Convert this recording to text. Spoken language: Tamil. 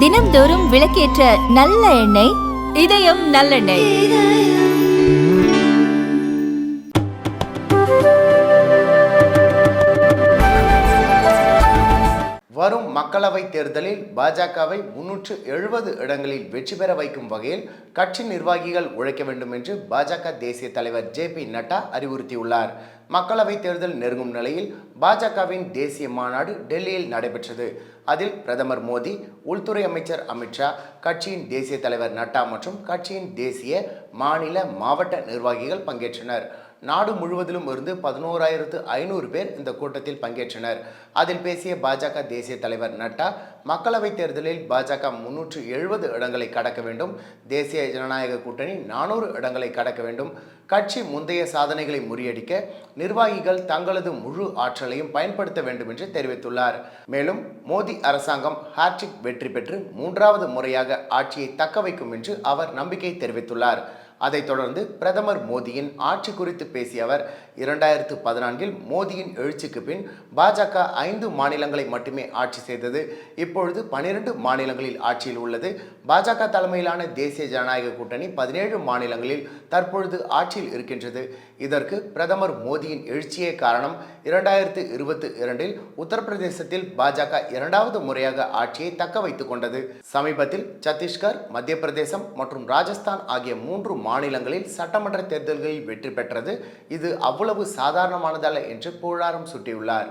தினம்தோறும் விளக்கேற்ற நல்ல எண்ணெய் இதயம் நல்லெண்ணெய். வரும் மக்களவைத் தேர்தலில் பாஜகவை முன்னூற்று எழுபது இடங்களில் வெற்றி பெற வைக்கும் வகையில் கட்சி நிர்வாகிகள் உழைக்க வேண்டும் என்று பாஜக தேசிய தலைவர் ஜே பி நட்டா அறிவுறுத்தியுள்ளார். மக்களவைத் தேர்தல் நெருங்கும் நிலையில் பாஜகவின் தேசிய மாநாடு டெல்லியில் நடைபெற்றது. அதில் பிரதமர் மோடி உள்துறை அமைச்சர் அமித்ஷா கட்சியின் தேசிய தலைவர் நட்டா மற்றும் கட்சியின் தேசிய மாநில மாவட்ட நிர்வாகிகள் பங்கேற்றனர். நாடு முழுவதிலும் இருந்து பதினோராயிரத்து ஐநூறு பேர் இந்த கூட்டத்தில் பங்கேற்றனர். அதில் பேசிய பாஜக தேசிய தலைவர் நட்டா மக்களவைத் தேர்தலில் பாஜக முன்னூற்று எழுபது இடங்களை கடக்க வேண்டும் தேசிய ஜனநாயக கூட்டணி நானூறு இடங்களை கடக்க வேண்டும் கட்சி முந்தைய சாதனைகளை முறியடிக்க நிர்வாகிகள் தங்களது முழு ஆற்றலையும் பயன்படுத்த வேண்டும் என்று தெரிவித்துள்ளார். மேலும் மோடி அரசாங்கம் ஹாட்ரிக் வெற்றி பெற்று மூன்றாவது முறையாக ஆட்சியை தக்க வைக்கும் என்று அவர் நம்பிக்கை தெரிவித்துள்ளார். அதைத் தொடர்ந்து பிரதமர் மோடியின் ஆட்சி குறித்து பேசிய அவர் இரண்டாயிரத்து பதினான்கில் மோடியின் எழுச்சிக்கு பின் பாஜக ஐந்து மாநிலங்களை மட்டுமே ஆட்சி செய்தது. இப்பொழுது பனிரெண்டு மாநிலங்களில் ஆட்சியில் உள்ளது. பாஜக தலைமையிலான தேசிய ஜனநாயக கூட்டணி பதினேழு மாநிலங்களில் தற்பொழுது ஆட்சியில் இருக்கின்றது. இதற்கு பிரதமர் மோடியின் எழுச்சியே காரணம் இரண்டாயிரத்து இருபத்தி இரண்டில் உத்தரப்பிரதேசத்தில் பாஜக இரண்டாவது முறையாக ஆட்சியை தக்க வைத்துக் கொண்டது. சமீபத்தில் சத்தீஸ்கர் மத்திய பிரதேசம் மற்றும் ராஜஸ்தான் ஆகிய மூன்று மாநிலங்களில் சட்டமன்ற தேர்தல்களில் வெற்றி பெற்றது. இது அவ்வளவு சாதாரணமானதல்ல என்று புகழாரம் சூட்டியுள்ளார்.